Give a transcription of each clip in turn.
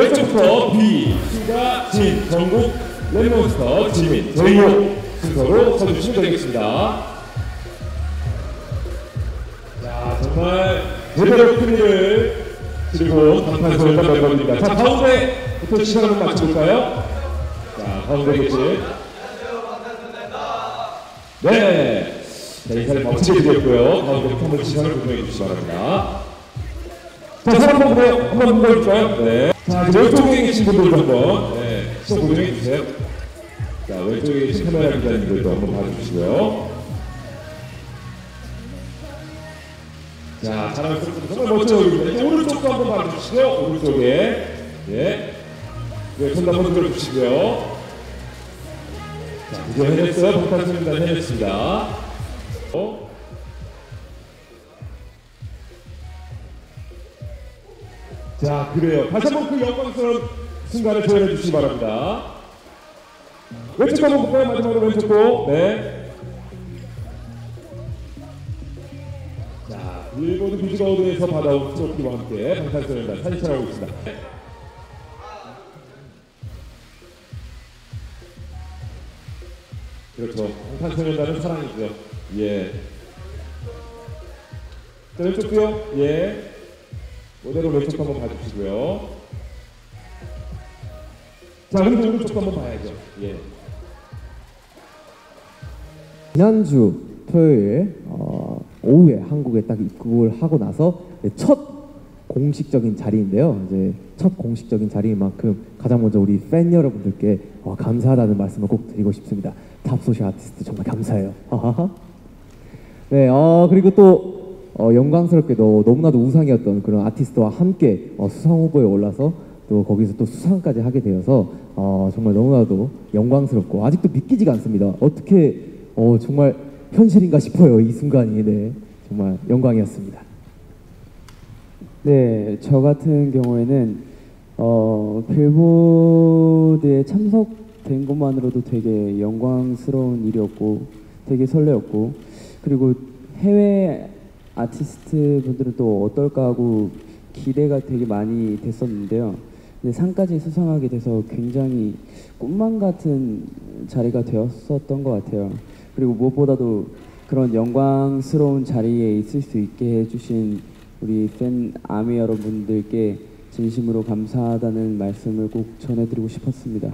왼쪽부터 B, 수가 진, 정국, 랩몬스터, 지민, 제이홉 순서로 서주시면 되겠습니다. 자, 정말 제대로 큰일을 치르고 방탄소년단 멤버입니다. 자, 가운데부터 시간 한번 맞춰볼까요? 자, 가운데 계신. 네. 자, 인사를 멋지게 드렸고요. 가운데부터 한번 시간을 조정해 주시기 바랍니다. 자, 사람 한번 한번 보여줄까요? 네. 자, 이제 왼쪽에 계신 분들도 한번 네, 시청 구경해 주세요. 자, 왼쪽에 계신 카메라 기자님들도 한번 봐주시고요. 자, 자랑스럽습니다. 정말 멋져 보입니다. 이제 오른쪽도 한번 봐주시고요. 오른쪽에. 예. 네, 손 한번 들어주시고요. 자, 이제 해냈어요. 방탄소년단 해냈습니다. 어? 자, 그래요. 다시 한번 그 영광스러운 순간을 조연해 주시기 바랍니다. 왼쪽 한번 볼까요? 마지막으로 왼쪽 고. 네. 자, 일본 비즈가우드에서 받아온 트로피와 함께 방탄소년단 사진 촬영하고 있습니다. 그렇죠. 방탄소년단은 사랑이죠. 예. 자, 왼쪽도요. 예. 모델로 왼쪽 한번 봐주시고요. 자, 그리고 오른쪽도 한번 봐야죠. 예. 지난주 토요일 어, 오후에 한국에 딱 입국을 하고 나서 첫 공식적인 자리인데요. 이제 첫 공식적인 자리인 만큼 가장 먼저 우리 팬 여러분들께 어, 감사하다는 말씀을 꼭 드리고 싶습니다. 탑소시 아티스트 정말 감사해요. 하하하. 네, 어, 그리고 또 어, 영광스럽게도 너무나도 우상이었던 그런 아티스트와 함께 어, 수상 후보에 올라서 또 거기서 또 수상까지 하게 되어서 어, 정말 너무나도 영광스럽고 아직도 믿기지가 않습니다. 어떻게 어, 정말 현실인가 싶어요 이 순간이 네 정말 영광이었습니다. 네, 저 같은 경우에는 어, 빌보드에 참석된 것만으로도 되게 영광스러운 일이었고 되게 설레었고 그리고 해외 아티스트 분들은 또 어떨까 하고 기대가 되게 많이 됐었는데요. 근데 상까지 수상하게 돼서 굉장히 꿈만 같은 자리가 되었었던 것 같아요. 그리고 무엇보다도 그런 영광스러운 자리에 있을 수 있게 해주신 우리 팬 아미 여러분들께 진심으로 감사하다는 말씀을 꼭 전해드리고 싶었습니다.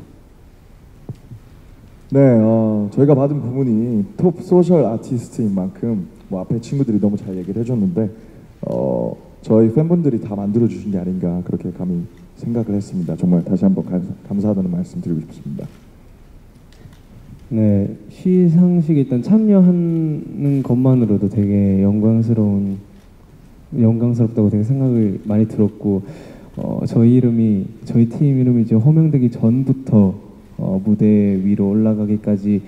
네, 어, 저희가 받은 부분이 톱 소셜 아티스트인 만큼 뭐 앞에 친구들이 너무 잘 얘기를 해줬는데 어, 저희 팬분들이 다 만들어 주신 게 아닌가 그렇게 감히 생각을 했습니다. 정말 다시 한번 감사, 감사하다는 말씀 드리고 싶습니다. 네, 시상식에 일단 참여하는 것만으로도 되게 영광스러운 영광스럽다고 되게 생각을 많이 들었고 어, 저희 이름이 저희 팀 이름이 이제 호명되기 전부터 어, 무대 위로 올라가기까지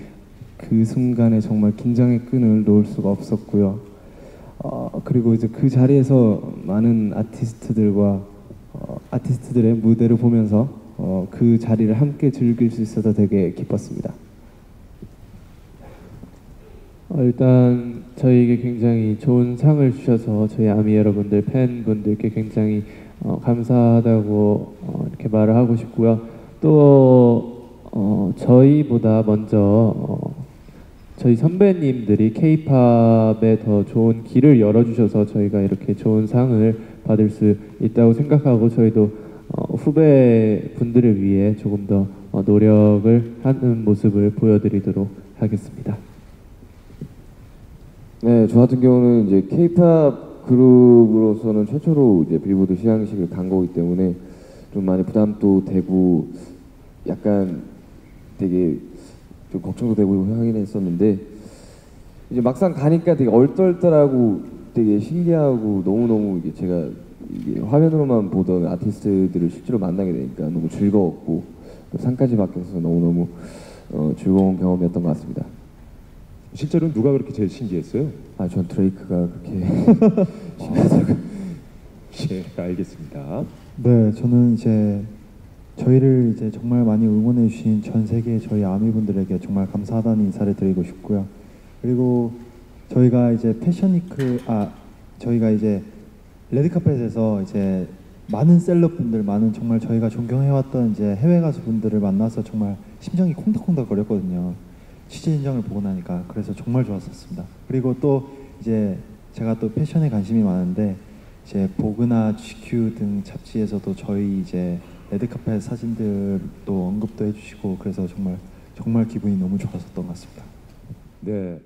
그 순간에 정말 긴장의 끈을 놓을 수가 없었고요. 어, 그리고 이제 그 자리에서 많은 아티스트들과 어, 아티스트들의 무대를 보면서 어, 그 자리를 함께 즐길 수 있어서 되게 기뻤습니다. 어, 일단 저희에게 굉장히 좋은 상을 주셔서 저희 아미 여러분들 팬분들께 굉장히 어, 감사하다고 어, 이렇게 말을 하고 싶고요. 또 어, 저희보다 먼저 어, 저희 선배님들이 K-팝에 더 좋은 길을 열어주셔서 저희가 이렇게 좋은 상을 받을 수 있다고 생각하고 저희도 어, 후배 분들을 위해 조금 더 어, 노력을 하는 모습을 보여드리도록 하겠습니다. 네, 저 같은 경우는 이제 K-팝 그룹으로서는 최초로 이제 빌보드 시상식을 간 거기 때문에 좀 많이 부담도 되고 약간 되게 좀 걱정도 되고 하긴 했었는데 이제 막상 가니까 되게 얼떨떨하고 되게 신기하고 너무너무 이게 제가 이게 화면으로만 보던 아티스트들을 실제로 만나게 되니까 너무 즐거웠고 또 상까지 받게 돼서 너무너무 어, 즐거운 경험이었던 것 같습니다. 실제로는 누가 그렇게 제일 신기했어요? 아, 전 드레이크가 그렇게 신기하더라고요. 예, 알겠습니다. 네, 저는 이제 저희를 이제 정말 많이 응원해 주신 전 세계 저희 아미 분들에게 정말 감사하다는 인사를 드리고 싶고요. 그리고 저희가 이제 패션위크 아 저희가 이제 레드카펫에서 이제 많은 셀럽분들, 많은 정말 저희가 존경해왔던 이제 해외 가수분들을 만나서 정말 심장이 콩닥콩닥 거렸거든요. 취재 인정을 보고 나니까 그래서 정말 좋았었습니다. 그리고 또 이제 제가 또 패션에 관심이 많은데 이제 보그나 GQ 등 잡지에서도 저희 이제 레드카펫 사진들도 언급도 해주시고 그래서 정말 정말 기분이 너무 좋았었던 것 같습니다. 네.